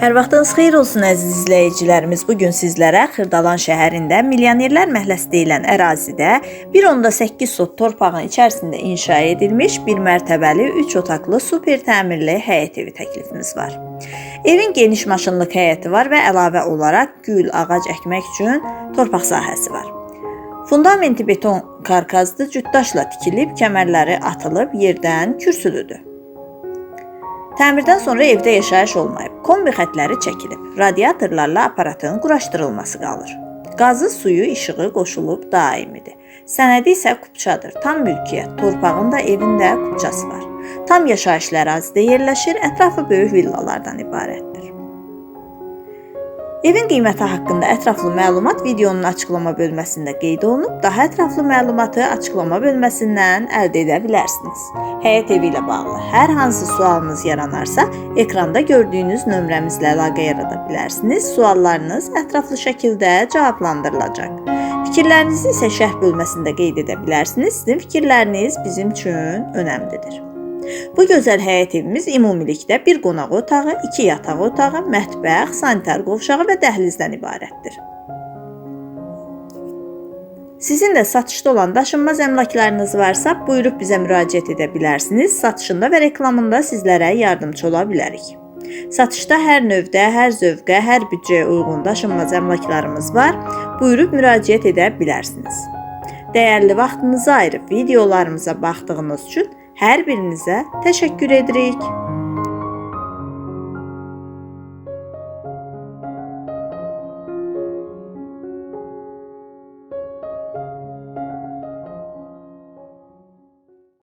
Hər vaxtınız xeyir olsun əziz izləyicilərimiz. Bu gün sizlərə Xırdalan şəhərində Milyonerlər məhəlləsi deyilən ərazidə 1.8 sot torpağın içərisində inşa edilmiş bir mərtəbəli 3 otaqlı super təmirli həyət evi təklifimiz var. Evin geniş maşınlıq həyəti var və əlavə olaraq gül, ağac əkmək üçün torpaq sahəsi var. Fundamenti beton karkaslı cütdaşla tikilib, kəmərləri atılıb, yerdən kürsülüdür. Təmirdən sonra evdə yaşayış olmayıb. Kombi xətləri çəkilib. Radiatorlarla aparatın quraşdırılması qalır. Qazı, suyu, işığı qoşulub daimidir. Sənədi isə kupçadır. Tam mülkiyyət. Torpağın da evində kupçası var. Tam yaşayışlı ərazidə yerləşir. Ətrafı böyük villalardan ibarətdir. Evin qiyməti haqqında ətraflı məlumat videonun açıqlama bölməsində qeyd olunub. Daha ətraflı məlumatı açıqlama bölməsindən əldə edə bilərsiniz. Həyət evi ilə bağlı hər hansı sualınız yaranarsa, ekranda gördüyünüz nömrəmizlə əlaqə yarada bilərsiniz. Suallarınız ətraflı şəkildə cavablandırılacaq. Fikirlərinizi isə şərh bölməsində qeyd edə bilərsiniz. Sizin fikirləriniz bizim üçün önəmlidir. Bu gözəl həyət evimiz ümumilikdə bir qonaq otağı, iki yataq otağı, mətbəx, sanitar qovşağı və dəhlizdən ibarətdir. Sizin də satışda olan daşınmaz əmlaklarınız varsa, buyurub bizə müraciət edə bilərsiniz. Satışında və reklamında sizlərə yardımçı ola bilərik. Satışda hər növdə, hər zövqə, hər büdcəyə uyğun daşınmaz əmlaklarımız var. Buyurub müraciət edə bilərsiniz. Dəyərli vaxtınızı ayırıb videolarımıza baxdığınız üçün hər birinizə təşəkkür edirik.